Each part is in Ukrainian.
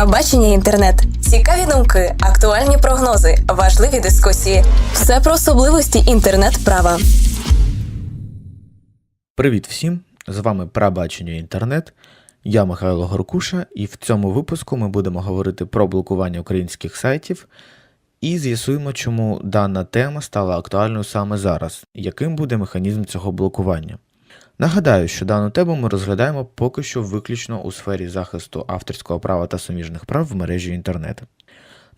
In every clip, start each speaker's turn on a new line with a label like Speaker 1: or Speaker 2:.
Speaker 1: Пробачення інтернет, цікаві думки, актуальні прогнози, важливі дискусії. Все про особливості інтернет-права.
Speaker 2: Привіт всім! З вами Прабачення інтернет. Я Михайло Горкуша, і в цьому випуску ми будемо говорити про блокування українських сайтів і з'ясуємо, чому дана тема стала актуальною саме зараз, яким буде механізм цього блокування. Нагадаю, що дану тему ми розглядаємо поки що виключно у сфері захисту авторського права та суміжних прав в мережі інтернет.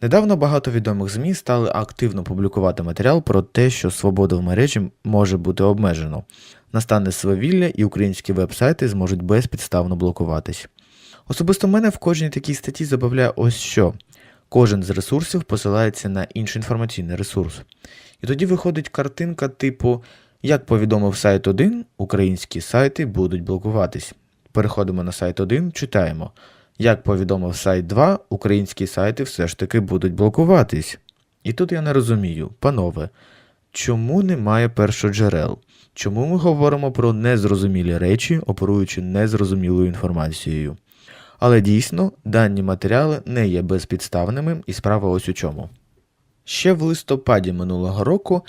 Speaker 2: Недавно багато відомих ЗМІ стали активно публікувати матеріал про те, що свобода в мережі може бути обмежено. Настане свавілля і українські веб-сайти зможуть безпідставно блокуватись. Особисто мене в кожній такій статті забавляє ось що. Кожен з ресурсів посилається на інший інформаційний ресурс. І тоді виходить картинка типу як повідомив сайт 1, українські сайти будуть блокуватись. Переходимо на сайт 1, читаємо. Як повідомив сайт 2, українські сайти все ж таки будуть блокуватись. І тут я не розумію, панове, чому немає першоджерел? Чому ми говоримо про незрозумілі речі, оперуючи незрозумілою інформацією? Але дійсно, дані матеріали не є безпідставними, і справа ось у чому. Ще в листопаді минулого року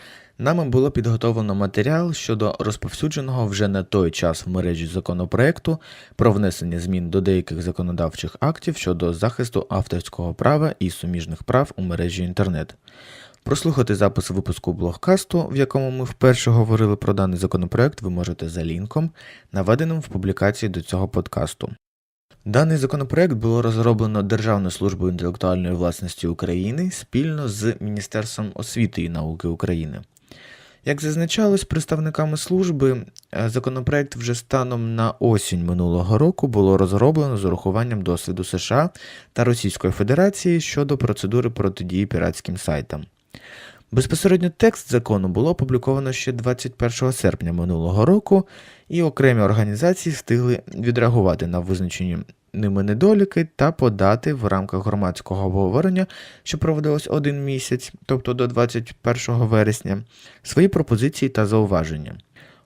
Speaker 2: нами було підготовлено матеріал щодо розповсюдженого вже на той час в мережі законопроекту про внесення змін до деяких законодавчих актів щодо захисту авторського права і суміжних прав у мережі інтернет. Прослухати запис випуску блогкасту, в якому ми вперше говорили про даний законопроект, ви можете за лінком, наведеним в публікації до цього подкасту. Даний законопроект було розроблено Державною службою інтелектуальної власності України спільно з Міністерством освіти і науки України. Як зазначалось представниками служби, е, законопроект вже станом на осінь минулого року було розроблено з урахуванням досвіду США та Російської Федерації щодо процедури протидії піратським сайтам. Безпосередньо текст закону було опубліковано ще 21 серпня минулого року, і окремі організації встигли відреагувати на визначені ними недоліки та подати в рамках громадського обговорення, що проводилось один місяць, тобто до 21 вересня, свої пропозиції та зауваження.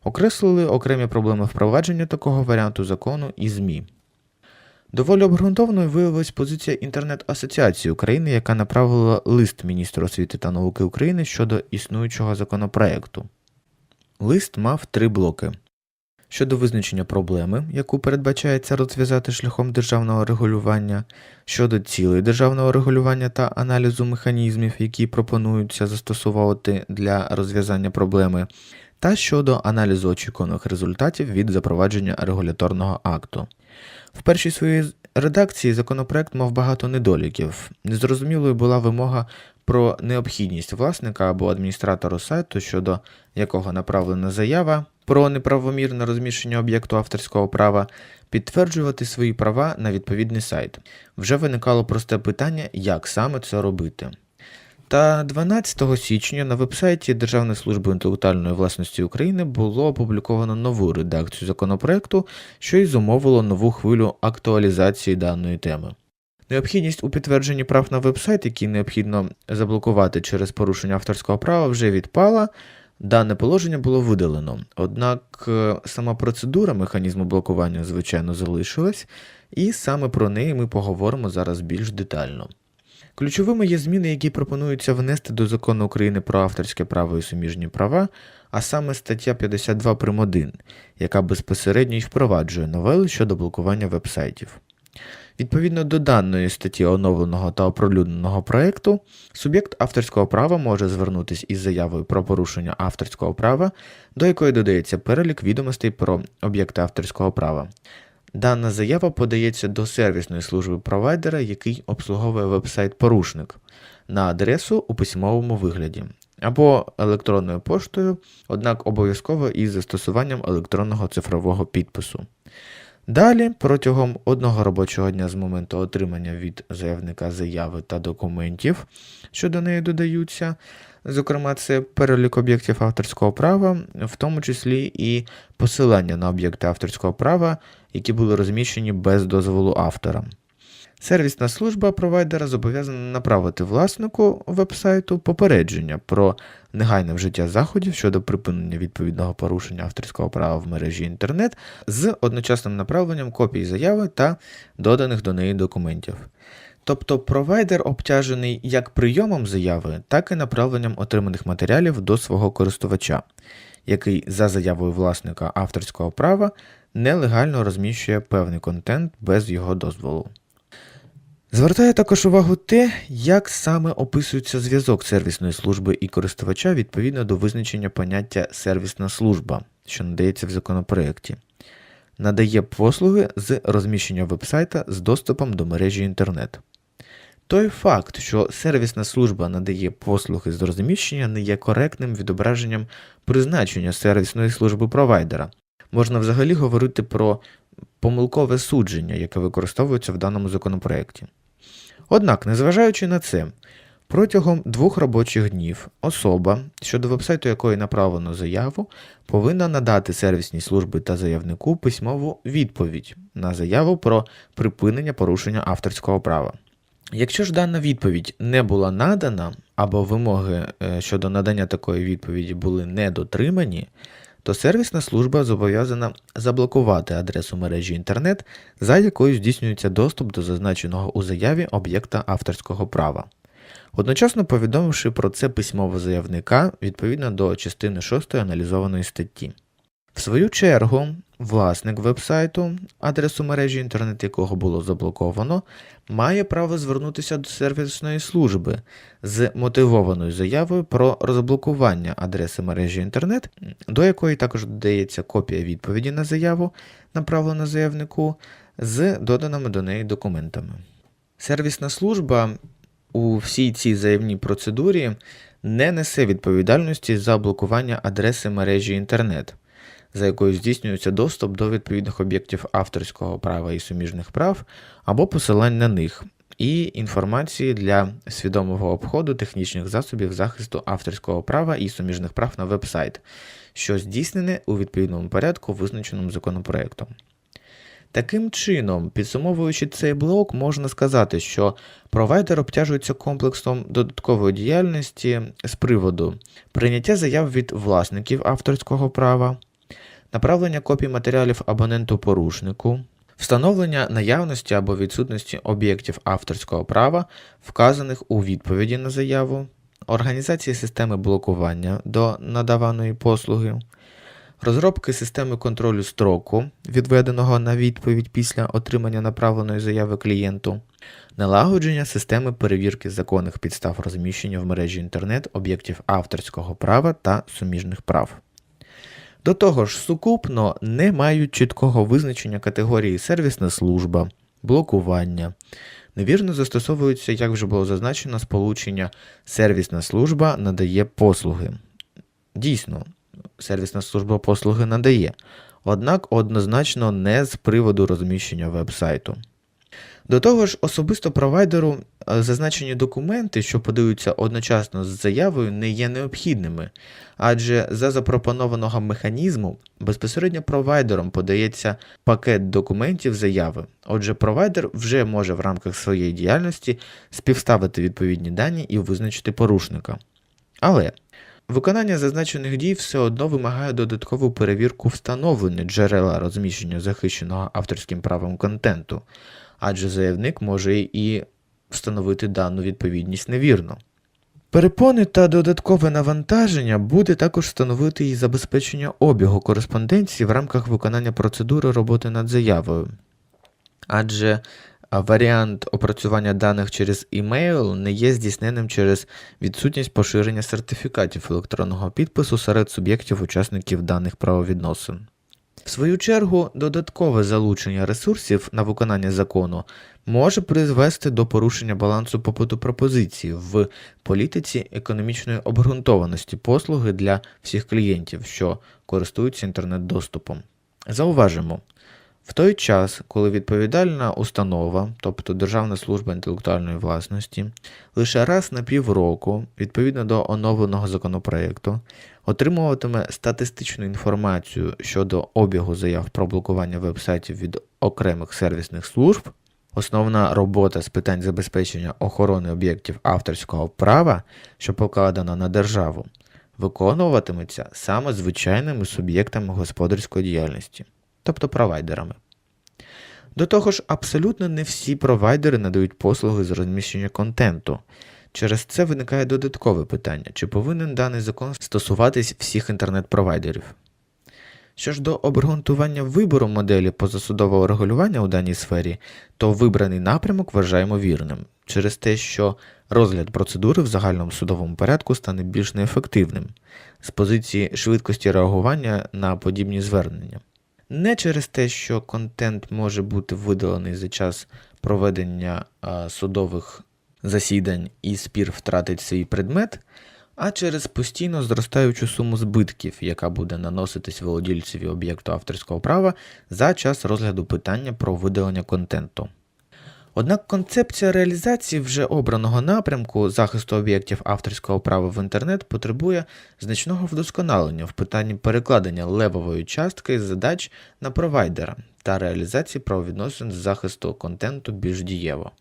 Speaker 2: Окреслили окремі проблеми впровадження такого варіанту закону і ЗМІ. Доволі обґрунтованою виявилась позиція інтернет-асоціації України, яка направила лист міністру освіти та науки України щодо існуючого законопроекту. Лист мав три блоки. Щодо визначення проблеми, яку передбачається розв'язати шляхом державного регулювання, щодо цілей державного регулювання та аналізу механізмів, які пропонуються застосовувати для розв'язання проблеми, та щодо аналізу очікуваних результатів від запровадження регуляторного акту. В першій своїй редакції законопроект мав багато недоліків. Незрозумілою була вимога про необхідність власника або адміністратора сайту, щодо якого направлена заява про неправомірне розміщення об'єкту авторського права, підтверджувати свої права на відповідний сайт. Вже виникало просте питання, як саме це робити. Та 12 січня на вебсайті Державної служби інтелектуальної власності України було опубліковано нову редакцію законопроекту, що й зумовило нову хвилю актуалізації даної теми. Необхідність у підтвердженні прав на вебсайт, який необхідно заблокувати через порушення авторського права, вже відпала. Дане положення було видалено, однак е, сама процедура механізму блокування, звичайно, залишилась, і саме про неї ми поговоримо зараз більш детально. Ключовими є зміни, які пропонуються внести до закону України про авторське право і суміжні права, а саме стаття 52 прим. 1, яка безпосередньо й впроваджує новели щодо блокування вебсайтів. Відповідно до даної статті оновленого та оприлюдненого проєкту, суб'єкт авторського права може звернутися із заявою про порушення авторського права, до якої додається перелік відомостей про об'єкти авторського права. Дана заява подається до сервісної служби провайдера, який обслуговує веб-сайт-порушник на адресу у письмовому вигляді або електронною поштою, однак обов'язково із застосуванням електронного цифрового підпису. Далі, протягом одного робочого дня з моменту отримання від заявника заяви та документів, що до неї додаються, зокрема, це перелік об'єктів авторського права, в тому числі і посилання на об'єкти авторського права, які були розміщені без дозволу автора. Сервісна служба провайдера зобов'язана направити власнику вебсайту попередження про негайне вжиття заходів щодо припинення відповідного порушення авторського права в мережі інтернет з одночасним направленням копій заяви та доданих до неї документів. Тобто провайдер обтяжений як прийомом заяви, так і направленням отриманих матеріалів до свого користувача, який за заявою власника авторського права нелегально розміщує певний контент без його дозволу. Звертає також увагу те, як саме описується зв'язок сервісної служби і користувача відповідно до визначення поняття сервісна служба, що надається в законопроєкті. Надає послуги з розміщення вебсайта з доступом до мережі інтернет. Той факт, що сервісна служба надає послуги з розміщення, не є коректним відображенням призначення сервісної служби провайдера. Можна взагалі говорити про помилкове судження, яке використовується в даному законопроекті. Однак, незважаючи на це, протягом двох робочих днів особа, щодо вебсайту якої направлено заяву, повинна надати сервісній службі та заявнику письмову відповідь на заяву про припинення порушення авторського права. Якщо ж дана відповідь не була надана, або вимоги е, щодо надання такої відповіді були не дотримані, то сервісна служба зобов'язана заблокувати адресу мережі інтернет, за якою здійснюється доступ до зазначеного у заяві об'єкта авторського права. Одночасно повідомивши про це письмово заявника відповідно до частини 6 аналізованої статті. В свою чергу, власник вебсайту, адресу мережі інтернет якого було заблоковано, має право звернутися до сервісної служби з мотивованою заявою про розблокування адреси мережі інтернет, до якої також додається копія відповіді на заяву, направлену заявнику, з доданими до неї документами. Сервісна служба у всій цій заявній процедурі не несе відповідальності за блокування адреси мережі інтернет за якою здійснюється доступ до відповідних об'єктів авторського права і суміжних прав або посилань на них, і інформації для свідомого обходу технічних засобів захисту авторського права і суміжних прав на вебсайт, що здійснене у відповідному порядку, визначеному законопроектом. Таким чином, підсумовуючи цей блок, можна сказати, що провайдер обтяжується комплексом додаткової діяльності з приводу прийняття заяв від власників авторського права, направлення копій матеріалів абоненту-порушнику, встановлення наявності або відсутності об'єктів авторського права, вказаних у відповіді на заяву, організації системи блокування до надаваної послуги, розробки системи контролю строку, відведеного на відповідь після отримання направленої заяви клієнту, налагодження системи перевірки законних підстав розміщення в мережі інтернет об'єктів авторського права та суміжних прав. До того ж, сукупно не мають чіткого визначення категорії сервісна служба, блокування. Невірно застосовується, як вже було зазначено, сполучення сервісна служба надає послуги. Дійсно, сервісна служба послуги надає, однак однозначно не з приводу розміщення веб-сайту. До того ж, особисто провайдеру е, зазначені документи, що подаються одночасно з заявою, не є необхідними, адже за запропонованого механізму безпосередньо провайдером подається пакет документів заяви. Отже, провайдер вже може в рамках своєї діяльності співставити відповідні дані і визначити порушника. Але виконання зазначених дій все одно вимагає додаткову перевірку встановлення джерела розміщення захищеного авторським правом контенту адже заявник може і встановити дану відповідність невірно. Перепони та додаткове навантаження буде також встановити і забезпечення обігу кореспонденції в рамках виконання процедури роботи над заявою. Адже варіант опрацювання даних через імейл не є здійсненим через відсутність поширення сертифікатів електронного підпису серед суб'єктів учасників даних правовідносин. В свою чергу, додаткове залучення ресурсів на виконання закону може призвести до порушення балансу попиту пропозиції в політиці економічної обґрунтованості послуги для всіх клієнтів, що користуються інтернет-доступом. Зауважимо, в той час, коли відповідальна установа, тобто Державна служба інтелектуальної власності, лише раз на півроку, відповідно до оновленого законопроекту, отримуватиме статистичну інформацію щодо обігу заяв про блокування вебсайтів від окремих сервісних служб, основна робота з питань забезпечення охорони об'єктів авторського права, що покладена на державу, виконуватиметься саме звичайними суб'єктами господарської діяльності, тобто провайдерами. До того ж, абсолютно не всі провайдери надають послуги з розміщення контенту. Через це виникає додаткове питання: чи повинен даний закон стосуватись всіх інтернет-провайдерів? Що ж до обґрунтування вибору моделі позасудового регулювання у даній сфері, то вибраний напрямок вважаємо вірним через те, що розгляд процедури в загальному судовому порядку стане більш неефективним з позиції швидкості реагування на подібні звернення. Не через те, що контент може бути видалений за час проведення судових засідань і спір втратить свій предмет, а через постійно зростаючу суму збитків, яка буде наноситись володільцеві об'єкту авторського права за час розгляду питання про видалення контенту. Однак концепція реалізації вже обраного напрямку захисту об'єктів авторського права в інтернет потребує значного вдосконалення в питанні перекладення левової частки задач на провайдера та реалізації правовідносин з захисту контенту більш дієво.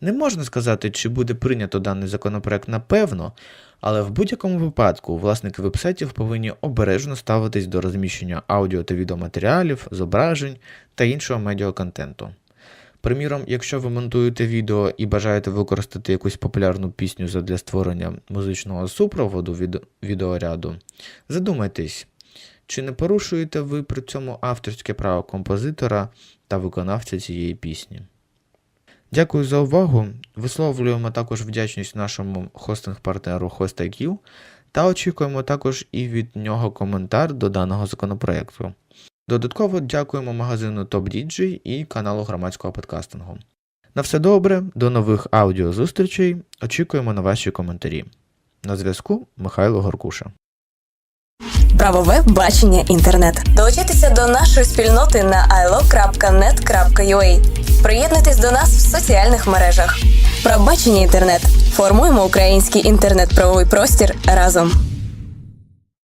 Speaker 2: Не можна сказати, чи буде прийнято даний законопроект напевно, але в будь-якому випадку власники вебсайтів повинні обережно ставитись до розміщення аудіо та відеоматеріалів, зображень та іншого медіаконтенту. Приміром, якщо ви монтуєте відео і бажаєте використати якусь популярну пісню задля створення музичного супроводу від відеоряду, задумайтесь, чи не порушуєте ви при цьому авторське право композитора та виконавця цієї пісні. Дякую за увагу. Висловлюємо також вдячність нашому хостинг-партнеру HostIQ та очікуємо також і від нього коментар до даного законопроекту. Додатково дякуємо магазину TopDJ і каналу громадського подкастингу. На все добре, до нових аудіозустрічей. Очікуємо на ваші коментарі. На зв'язку Михайло Горкуша.
Speaker 1: Правове бачення інтернет. Долучайтеся до нашої спільноти на ilo.net.ua. Приєднуйтесь до нас в соціальних мережах. Правбачення інтернет. Формуємо український інтернет-правовий простір разом.